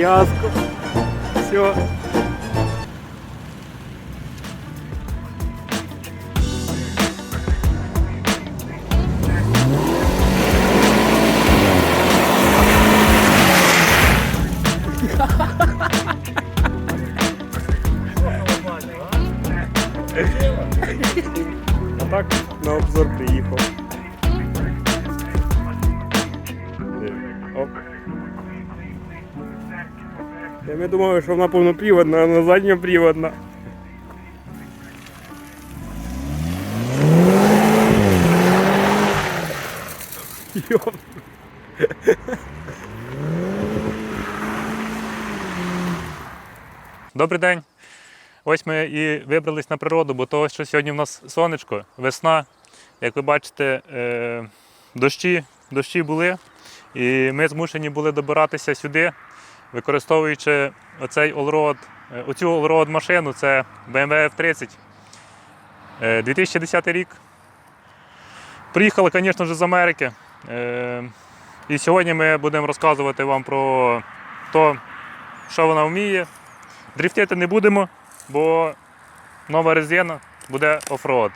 Adiós. Я що вона повноприводна, а вона задньоприводна. Добрий день. Ось ми і вибрались на природу, бо того, що сьогодні в нас сонечко, весна. Як ви бачите, е, дощі, дощі були, і ми змушені були добиратися сюди, використовуючи оцей allroad, е, оцю allroad машину, це BMW F30. Е, 2010 рік. Приїхали, звісно ж, з Америки. Е, І сьогодні ми будемо розказувати вам про те, що вона вміє. Дрифтити не будемо, бо нова резина буде оффроад.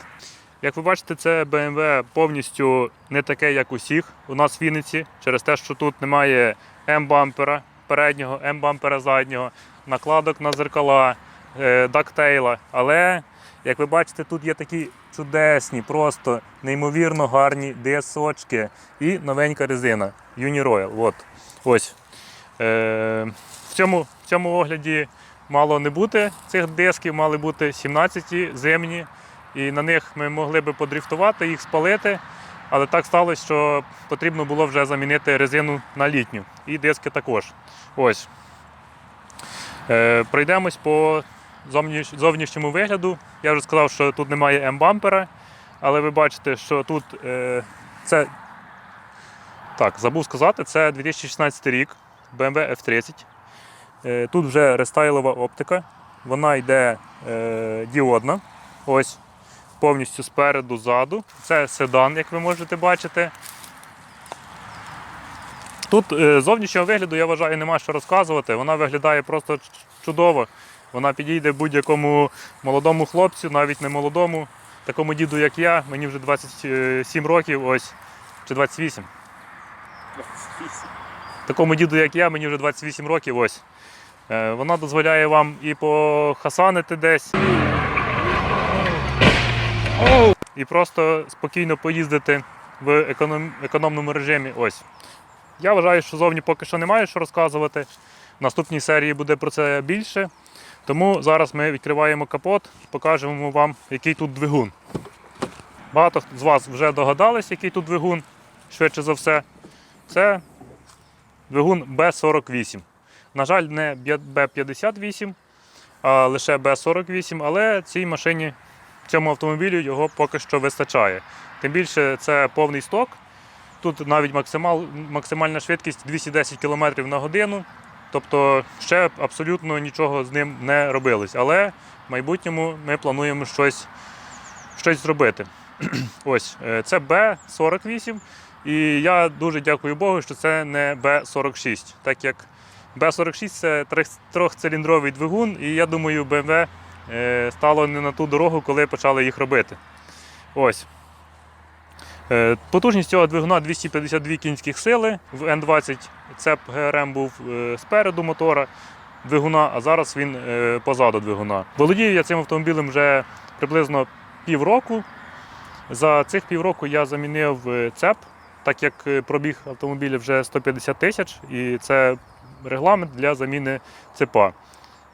Як ви бачите, це BMW повністю не таке, як усіх. У нас в Вінниці, через те, що тут немає М-бампера переднього, М-бампера заднього, накладок на зеркала, е, дактейла. Але, як ви бачите, тут є такі чудесні, просто неймовірно гарні дисочки і новенька резина Uniroyal. От. Ось. Е, в, цьому, в цьому огляді мало не бути цих дисків, мали бути 17 зимні, і на них ми могли би подрифтувати, їх спалити. Але так сталося, що потрібно було вже замінити резину на літню. І диски також. Ось. Е, пройдемось по зовнішньому вигляду. Я вже сказав, що тут немає М-бампера, але ви бачите, що тут е, це. Так, забув сказати, це 2016 рік, BMW F30. Е, Тут вже рестайлова оптика. Вона йде е, діодна. Ось повністю спереду, ззаду. Це седан, як ви можете бачити. Тут е, зовнішнього вигляду, я вважаю, нема що розказувати. Вона виглядає просто чудово. Вона підійде будь-якому молодому хлопцю, навіть не молодому, такому діду, як я. Мені вже 27 років, ось, чи 28. Такому діду, як я, мені вже 28 років. ось. Е, Вона дозволяє вам і похасанити десь, і просто спокійно поїздити в економ... економному режимі. Ось. Я вважаю, що зовні поки що немає що розказувати. В наступній серії буде про це більше. Тому зараз ми відкриваємо капот покажемо вам, який тут двигун. Багато з вас вже догадались, який тут двигун, швидше за все. Це двигун Б48. На жаль, не Б58, а лише Б48, але цій машині, цьому автомобілю його поки що вистачає. Тим більше це повний сток. Тут навіть максимал, максимальна швидкість 210 км на годину. Тобто ще абсолютно нічого з ним не робилось. Але в майбутньому ми плануємо щось, щось зробити. Ось, е, це Б48. І я дуже дякую Богу, що це не Б46, так як Б46 це трьохциліндровий двигун, і я думаю, BMW стало не на ту дорогу, коли почали їх робити. Ось. Е, Потужність цього двигуна 252 кінських сили. В N20 цеп ГРМ був е, спереду мотора двигуна, а зараз він е, позаду двигуна. Володію я цим автомобілем вже приблизно півроку. За цих півроку я замінив е, цеп, так як е, пробіг автомобіля вже 150 тисяч, і це регламент для заміни цепа.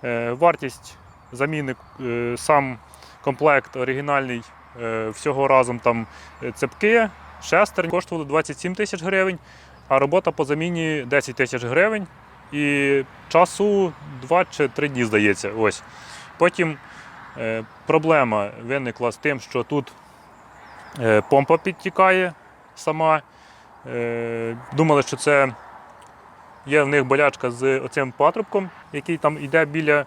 Е, Вартість заміни е, сам комплект оригінальний е, всього разом там е, цепки, шестерні коштували 27 тисяч гривень, а робота по заміні 10 тисяч гривень. І часу 2 чи 3 дні, здається. Ось. Потім проблема виникла з тим, що тут помпа підтікає сама. Думали, що це є в них болячка з оцим патрубком, який там йде біля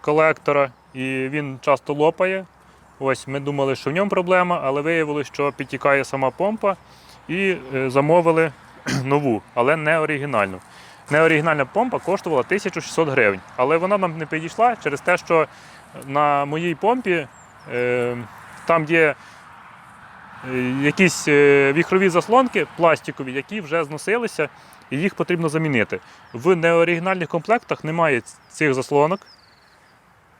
колектора, і він часто лопає. Ось ми думали, що в ньому проблема, але виявилося, що підтікає сама помпа і е, замовили нову, але не оригінальну. неоригінальна помпа коштувала 1600 гривень. Але вона нам не підійшла через те, що на моїй помпі е, там є е, якісь е, віхрові заслонки пластикові, які вже зносилися, і їх потрібно замінити. В неоригінальних комплектах немає цих заслонок.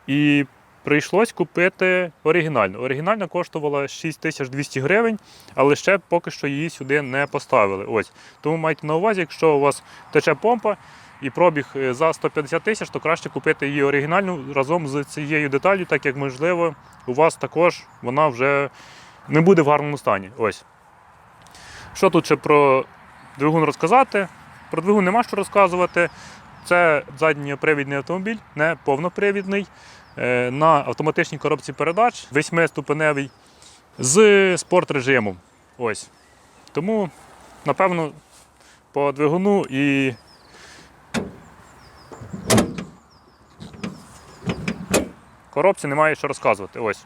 І прийшлось купити оригінальну. Оригінальна коштувала 6200 гривень, але ще поки що її сюди не поставили. Ось. Тому майте на увазі, якщо у вас тече помпа і пробіг е, за 150 тисяч, то краще купити її оригінальну разом з цією деталлю, так як можливо, у вас також вона вже не буде в гарному стані. Ось. Що тут ще про двигун розказати? Про двигун нема що розказувати. Це задньопривідний автомобіль, не повнопривідний, е, на автоматичній коробці передач, восьмиступеневий, з спорт-режимом. Ось. Тому, напевно, по двигуну і. Коробці немає що розказувати. Ось.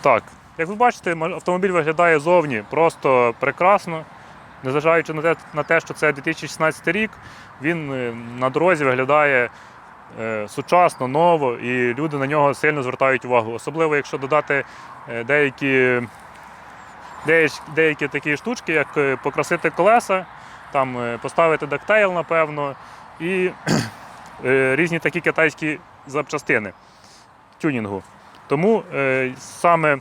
Так, як ви бачите, автомобіль виглядає зовні просто прекрасно. Незважаючи на те, на те, що це 2016 рік, він е, на дорозі виглядає е, сучасно, ново, і люди на нього сильно звертають увагу. Особливо, якщо додати е, деякі, деякі, такі штучки, як покрасити колеса, там, поставити дактейл, напевно, і різні такі китайські запчастини тюнінгу. Тому саме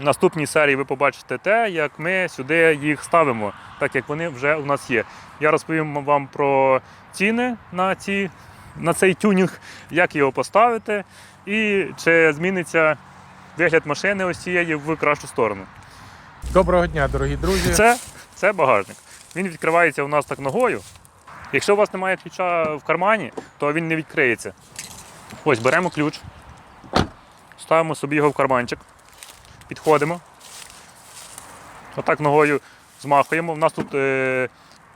в наступній серії ви побачите те, як ми сюди їх ставимо, так як вони вже у нас є. Я розповім вам про ціни на, ці, на цей тюнінг, як його поставити, і чи зміниться вигляд машини ось цієї в кращу сторону. Доброго дня, дорогі друзі. Це, це багажник. Він відкривається у нас так ногою. Якщо у вас немає ключа в кармані, то він не відкриється. Ось беремо ключ, ставимо собі його в карманчик, підходимо. Отак ногою змахуємо. У нас тут е,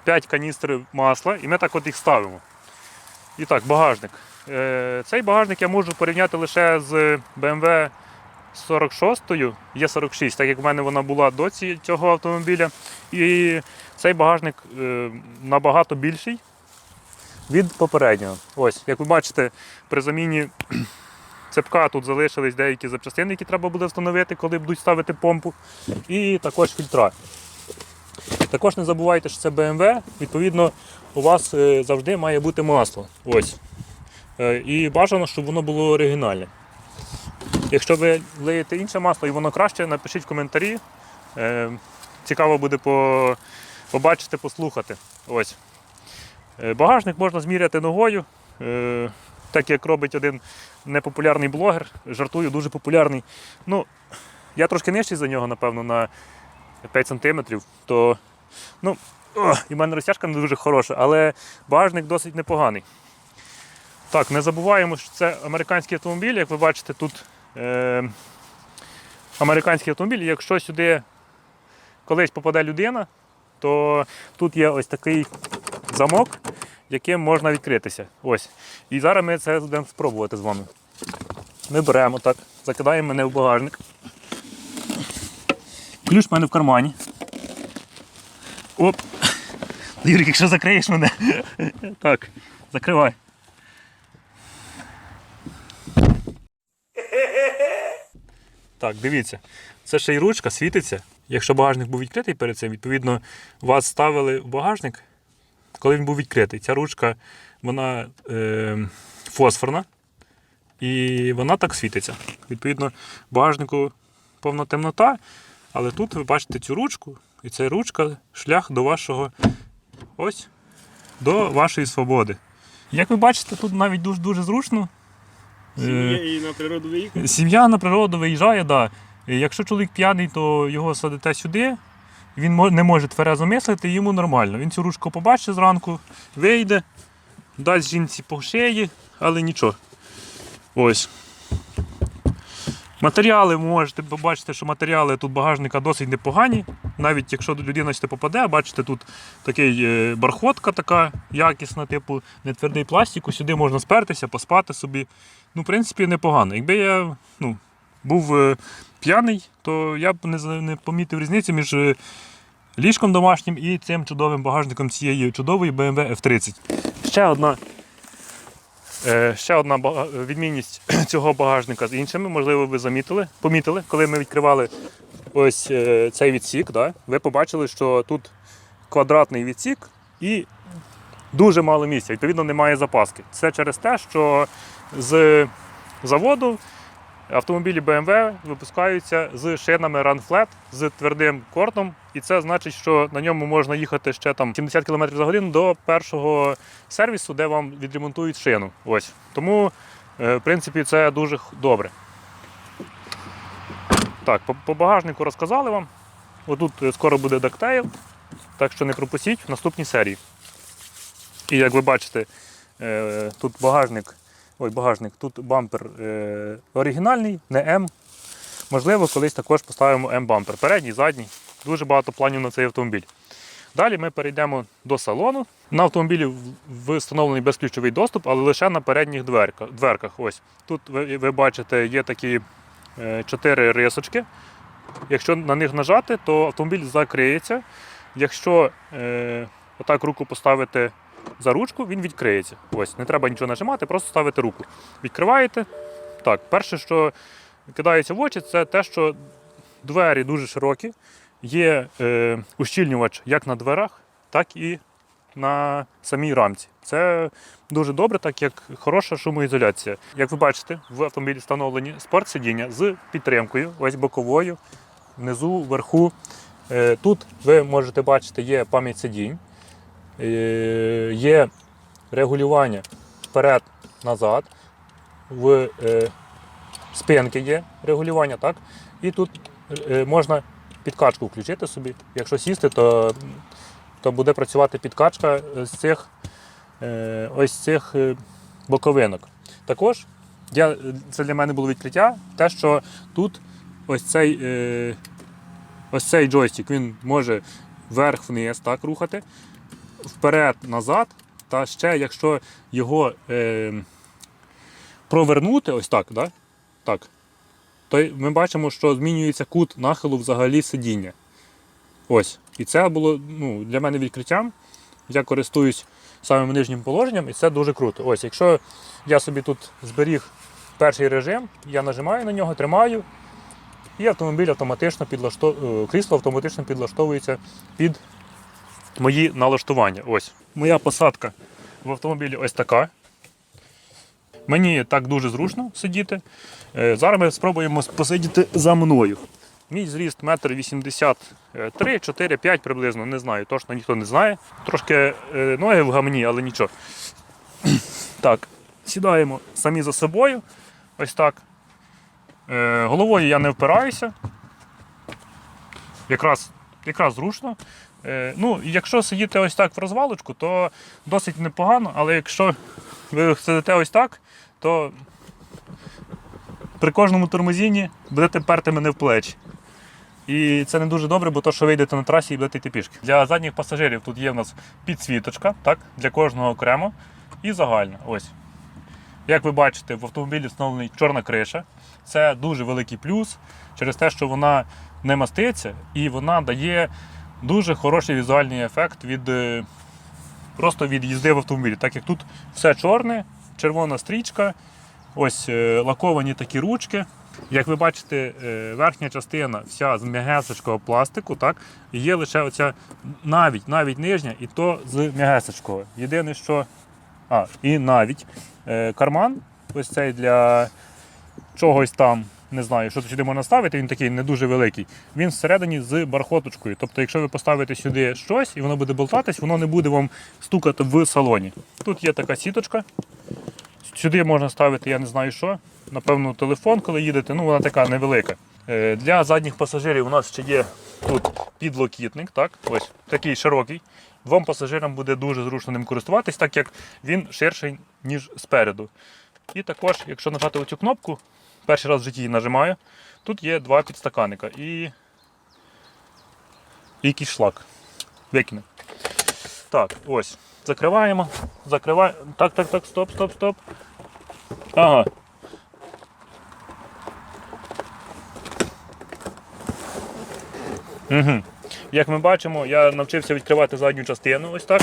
5 каністрів масла, і ми так от їх ставимо. І так, багажник. Е, цей багажник я можу порівняти лише з BMW 46 є 46, так як в мене вона була до цього автомобіля. І цей багажник е, набагато більший від попереднього. Ось, як ви бачите, при заміні цепка тут залишились деякі запчастини, які треба буде встановити, коли будуть ставити помпу. І також фільтра. Також не забувайте, що це BMW, відповідно, у вас е, завжди має бути масло. Ось. Е, І бажано, щоб воно було оригінальне. Якщо ви влиєте інше масло і воно краще, напишіть в коментарі. Е, Цікаво буде побачити, послухати. Ось. Багажник можна зміряти ногою. Так як робить один непопулярний блогер, жартую, дуже популярний. Ну, я трошки нижчий за нього, напевно, на 5 см, то ну, о, і в мене розтяжка не дуже хороша, але багажник досить непоганий. Так, не забуваємо, що це американський автомобіль, як ви бачите, тут е, американський автомобіль. Якщо сюди колись попаде людина, то тут є ось такий замок, яким можна відкритися. Ось. І зараз ми це будемо спробувати з вами. Ми беремо так, закидаємо мене в багажник. Ключ в мене в кармані. Оп. Юрик, якщо закриєш мене. Так, закривай. Так, дивіться, це ще й ручка світиться. Якщо багажник був відкритий перед цим, відповідно, вас ставили в багажник, коли він був відкритий. Ця ручка вона е, фосфорна і вона так світиться. Відповідно, багажнику повна темнота, але тут ви бачите цю ручку, і ця ручка шлях до вашого ось до вашої свободи. Як ви бачите, тут навіть дуже дуже зручно. Е, І на природу виїхати. Сім'я на природу виїжджає, да. Якщо чоловік п'яний, то його садите сюди. Він не може тверезо мислити, йому нормально. Він цю ручку побачить зранку, вийде, дасть жінці по шиї, але нічого. Ось. Матеріали можете побачити, що матеріали тут багажника досить непогані. Навіть якщо людина сюди попаде, бачите, тут такий е, бархотка така якісна, типу не твердий пластик, сюди можна спертися, поспати собі. Ну, в принципі, непогано. Якби я ну, був е, п'яний, то я б не, помітив різниці між е, ліжком домашнім і цим чудовим багажником цієї чудової BMW F30. Ще одна, е, ще одна відмінність цього багажника з іншими, можливо, ви замітили, помітили, коли ми відкривали ось цей відсік, да, ви побачили, що тут квадратний відсік і дуже мало місця, відповідно, немає запаски. Це через те, що з заводу автомобілі BMW випускаються з шинами Run Flat, з твердим кортом, і це значить, що на ньому можна їхати ще там 70 км за годину до першого сервісу, де вам відремонтують шину. Ось. Тому, е, в принципі, це дуже добре. Так, по, багажнику розказали вам. Отут е, скоро буде дактейл, так що не пропустіть в наступній серії. І як ви бачите, е, тут багажник, ой, багажник, тут бампер е, оригінальний, не М. Можливо, колись також поставимо М-бампер. Передній, задній. Дуже багато планів на цей автомобіль. Далі ми перейдемо до салону. На автомобілі встановлений безключовий доступ, але лише на передніх дверках. Ось. Тут ви, ви бачите, є такі е, чотири рисочки. Якщо на них нажати, то автомобіль закриється. Якщо е, отак руку поставити за ручку, він відкриється. Ось, не треба нічого нажимати, просто ставите руку. Відкриваєте. Так, перше, що кидається в очі, це те, що двері дуже широкі. Є е, ущільнювач як на дверах, так і на самій рамці. Це дуже добре, так як хороша шумоізоляція. Як ви бачите, в автомобілі встановлені спортсидіння з підтримкою, ось боковою, внизу, вверху. Е, Тут ви можете бачити, є пам'ять сидінь, є регулювання вперед-назад, в е, спинки є регулювання, так? І тут е, можна підкачку включити собі. Якщо сісти, то, то буде працювати підкачка з цих, е, ось цих е, боковинок. Також я, це для мене було відкриття, те, що тут ось цей, е, ось цей джойстик він може вверх-вниз так рухати, вперед-назад, та ще якщо його е, провернути, ось так, да? так, то ми бачимо, що змінюється кут нахилу взагалі сидіння. Ось. І це було ну, для мене відкриттям. Я користуюсь самим нижнім положенням, і це дуже круто. Ось, якщо я собі тут зберіг перший режим, я нажимаю на нього, тримаю, і автомобіль автоматично підлаштовує, крісло автоматично підлаштовується під мої налаштування. Ось. Моя посадка в автомобілі ось така. Мені так дуже зручно сидіти. Е, Зараз ми спробуємо посидіти за мною. Мій зріст 1,83 4, 5 приблизно, не знаю, точно ніхто не знає. Трошки е, ноги в гамні, але нічого. Так, сідаємо самі за собою. Ось так. Е, Головою я не впираюся. Якраз, якраз зручно. Е, Ну, якщо сидіти ось так в розвалочку, то досить непогано, але якщо ви сидите ось так, то при кожному тормозінні будете перти мене в плечі. І це не дуже добре, бо то, що ви йдете на трасі і будете йти пішки. Для задніх пасажирів тут є в нас підсвіточка, так, для кожного окремо і загальна. Ось. Як ви бачите, в автомобілі встановлена чорна криша. Це дуже великий плюс через те, що вона не маститься і вона дає дуже хороший візуальний ефект від е, просто від їзди в автомобілі. Так як тут все чорне, червона стрічка, ось е, лаковані такі ручки. Як ви бачите, е, верхня частина вся з м'ягесочкого пластику, так? Є лише оця навіть, навіть нижня, і то з м'ягесочкого. Єдине, що. А, і навіть карман, ось цей для чогось там, не знаю, що сюди можна ставити, він такий не дуже великий. Він всередині з бархоточкою. Тобто, якщо ви поставите сюди щось і воно буде болтатись, воно не буде вам стукати в салоні. Тут є така сіточка. Сюди можна ставити, я не знаю що. Напевно, телефон, коли їдете, ну вона така невелика. Е, Для задніх пасажирів у нас ще є тут підлокітник, так? Ось такий широкий. Двом пасажирам буде дуже зручно ним користуватись, так як він ширший, ніж спереду. І також, якщо нажати оцю кнопку, перший раз в житті її нажимаю, тут є два підстаканника і, і якийсь шлак. Викине. Так, ось. Закриваємо. Закриваємо. Так, так, так, стоп, стоп, стоп. Ага. Угу. Як ми бачимо, я навчився відкривати задню частину. Ось так.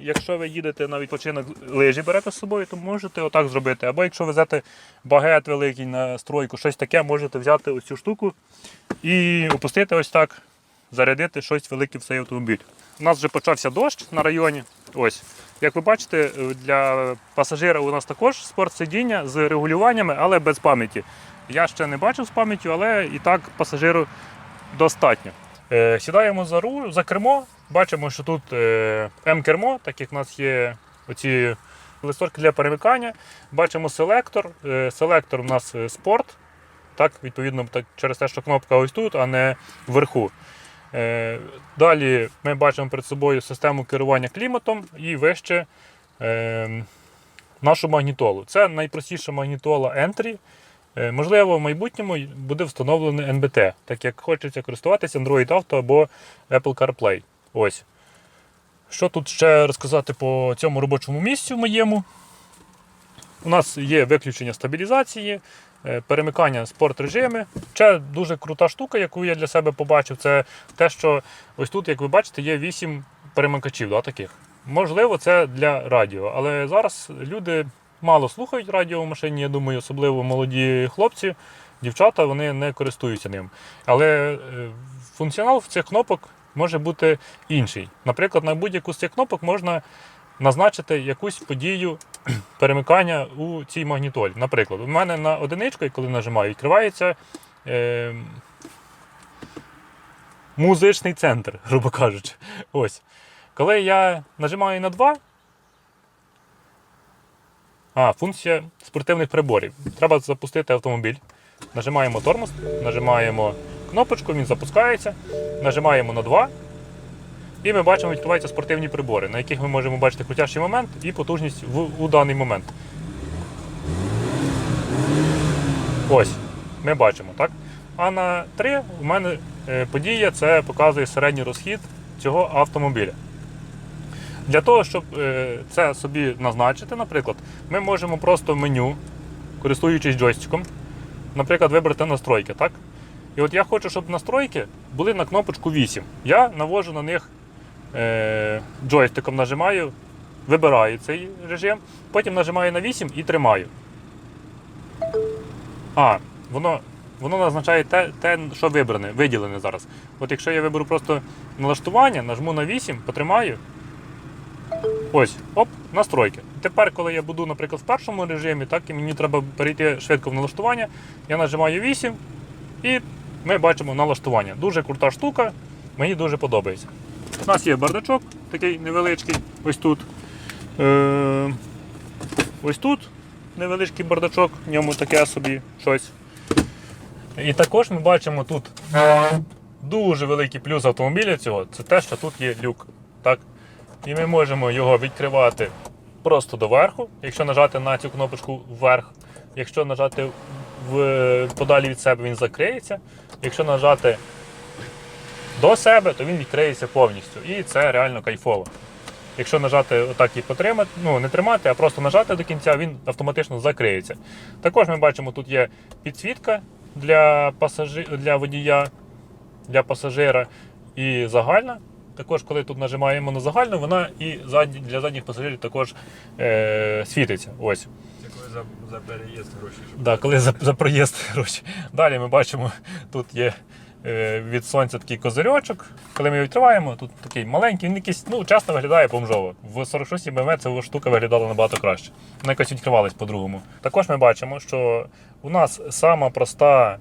Якщо ви їдете на відпочинок лижі берете з собою, то можете отак зробити. Або якщо везете багет великий на стройку, щось таке, можете взяти ось цю штуку і опустити ось так, зарядити щось велике в цей автомобіль. У нас вже почався дощ на районі. Ось. Як ви бачите, для пасажира у нас також спортсидіння з регулюваннями, але без пам'яті. Я ще не бачив з пам'яттю, але і так пасажиру достатньо. Е, Сідаємо за руль, за кермо. Бачимо, що тут е, М-кермо, так як в нас є оці листочки для перемикання. Бачимо селектор. Е, Селектор у нас спорт. Так, відповідно, так, через те, що кнопка ось тут, а не вверху. Далі ми бачимо перед собою систему керування кліматом і вище нашу магнітолу. Це найпростіша магнітола Entry. Е, Можливо, в майбутньому буде встановлений NBT, так як хочеться користуватися Android Auto або Apple CarPlay. Ось. Що тут ще розказати по цьому робочому місцю моєму? У нас є виключення стабілізації, е, перемикання спорт режими. Ще дуже крута штука, яку я для себе побачив, це те, що ось тут, як ви бачите, є 8 перемикачів да, таких. Можливо, це для радіо, але зараз люди мало слухають радіо в машині, я думаю, особливо молоді хлопці, дівчата, вони не користуються ним. Але е, функціонал цих кнопок може бути інший. Наприклад, на будь-яку з цих кнопок можна назначити якусь подію перемикання у цій магнітолі. Наприклад, у мене на одиничку, коли нажимаю, відкривається е, музичний центр, грубо кажучи. Ось. Коли я нажимаю на 2, а, функція спортивних приборів. Треба запустити автомобіль. Нажимаємо тормоз, нажимаємо кнопочку, він запускається. Нажимаємо на 2. І ми бачимо, відкриваються спортивні прибори, на яких ми можемо бачити крутящий момент і потужність в, у даний момент. Ось, ми бачимо, так? А на 3 у мене е, подія це показує середній розхід цього автомобіля. Для того, щоб е, це собі назначити, наприклад, ми можемо просто меню, користуючись джойстиком, наприклад, вибрати настройки. так? І от я хочу, щоб настройки були на кнопочку 8. Я навожу на них е, джойстиком, нажимаю, вибираю цей режим, потім нажимаю на 8 і тримаю. А, воно, воно назначає те, те, що вибране, виділене зараз. От якщо я виберу просто налаштування, нажму на 8, потримаю. Ось, оп, настройки. Тепер, коли я буду, наприклад, в першому режимі, так і мені треба перейти швидко в налаштування, я нажимаю 8 і ми бачимо налаштування. Дуже крута штука, мені дуже подобається. У нас є бардачок такий невеличкий, ось тут. Е, ось тут невеличкий бардачок, в ньому таке собі щось. І також ми бачимо тут дуже великий плюс автомобіля цього це те, що тут є люк. Так? І ми можемо його відкривати просто доверху, якщо нажати на цю кнопочку вверх. Якщо нажати в, подалі від себе, він закриється. Якщо нажати до себе, то він відкриється повністю. І це реально кайфово. Якщо нажати отак і потримати, ну не тримати, а просто нажати до кінця, він автоматично закриється. Також ми бачимо, тут є підсвітка для, пасажи... для водія, для пасажира і загальна. Також, коли тут нажимаємо на загальну, вона і для задніх пасажирів також е, світиться. Ось. Це коли за, за переїзд гроші. щоб- Да, коли за, за проїзд гроші. Далі ми бачимо, тут є е, від сонця такий козирьочок. Коли ми його відкриваємо, тут такий маленький, він якийсь, ну, часто виглядає бомжово. В 46 BMW ця штука виглядала набагато краще. Вона якось відкривалась по-другому. Також ми бачимо, що у нас сама проста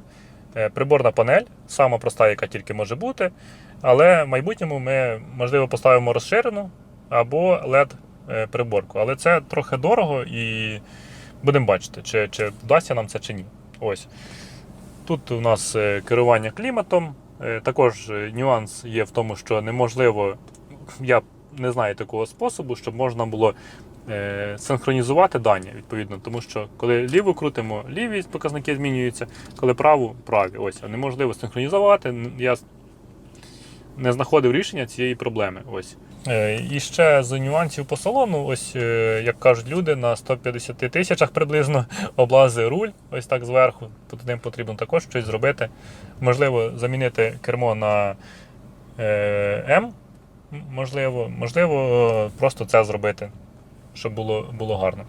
е, приборна панель, сама проста, яка тільки може бути. Але в майбутньому ми, можливо, поставимо розширену або LED е, приборку. Але це трохи дорого і будемо бачити, чи, чи вдасться нам це чи ні. Ось. Тут у нас е, керування кліматом. Е, Також нюанс є в тому, що неможливо, я не знаю такого способу, щоб можна було синхронізувати дані, відповідно, тому що коли ліву крутимо, ліві показники змінюються, коли праву праві. Ось, неможливо синхронізувати. Я не знаходив рішення цієї проблеми. Ось. Е, І ще з нюансів по салону, ось е, як кажуть люди, на 150 тисячах приблизно облази руль, ось так зверху. Тут ним потрібно також щось зробити. Можливо, замінити кермо на е, М, можливо, можливо, просто це зробити, щоб було, було гарно.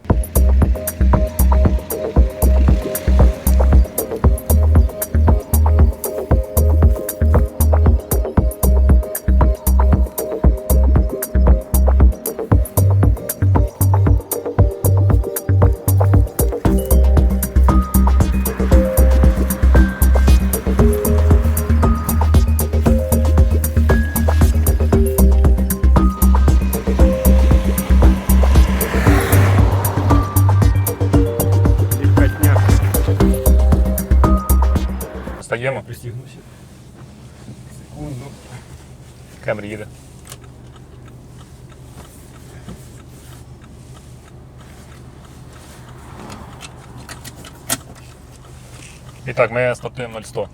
І так, ми стартуємо 0100.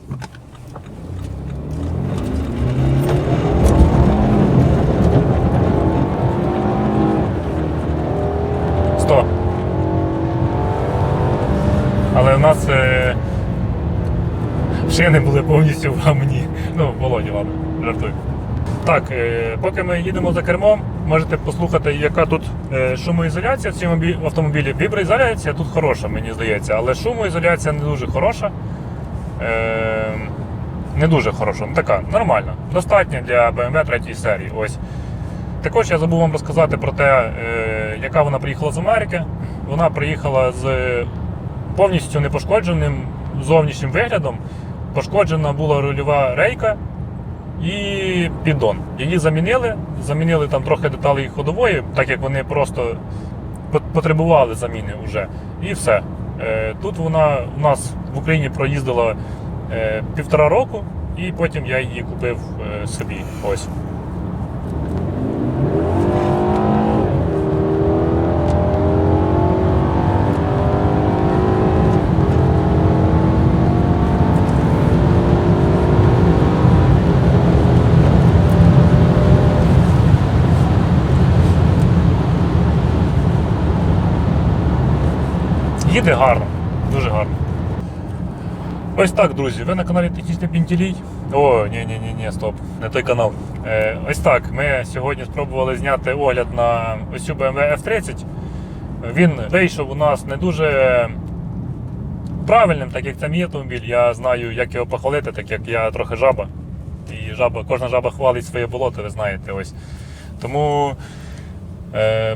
Сто. Але в нас е, шини були повністю в гамні. Ну, в Володі, ладно, жартую. Так, е, поки ми їдемо за кермом, можете послухати, яка тут е, шумоізоляція в цьому автомобілі. Віброізоляція тут хороша, мені здається, але шумоізоляція не дуже хороша. Е, не дуже хороша, ну така, нормальна. Достатня для BMW 3 серії. Ось. Також я забув вам розказати про те, е, яка вона приїхала з Америки. Вона приїхала з повністю непошкодженим зовнішнім виглядом. Пошкоджена була рульова рейка і піддон. Її замінили, замінили там трохи деталей ходової, так як вони просто потребували заміни вже. І все. Е, Тут вона у нас в Україні проїздила е, півтора року, і потім я її купив е, собі. Ось. Їде гарно, дуже гарно. Ось так, друзі. Ви на каналі Технічний Пінтілій. О, ні, ні, ні, ні, стоп, не той канал. Е, ось так. Ми сьогодні спробували зняти огляд на ось цю BMW F30. Він вийшов у нас не дуже правильним, так як це мій автомобіль. Я знаю, як його похвалити, так як я трохи жаба. І жаба, кожна жаба хвалить своє болото, ви знаєте. ось. Тому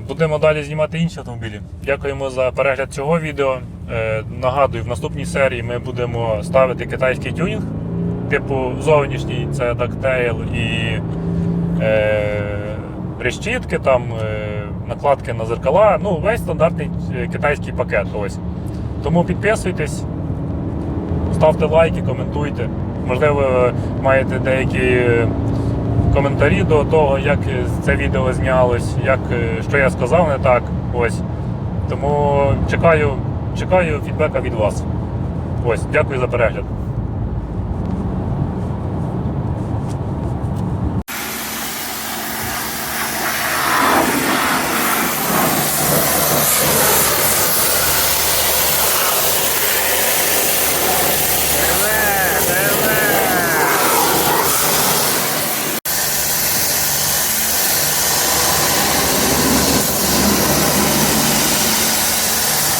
Будемо далі знімати інші автомобілі. Дякуємо за перегляд цього відео. Е, Нагадую, в наступній серії ми будемо ставити китайський тюнінг, типу зовнішній це дактейл і е, решітки, там, е, накладки на зеркала. Ну, весь стандартний е, китайський пакет. Ось. Тому підписуйтесь, ставте лайки, коментуйте. Можливо, маєте деякі коментарі до того, як це відео знялось, як, е, що я сказав не так. Ось. Тому чекаю, чекаю фідбека від вас. Ось, дякую за перегляд.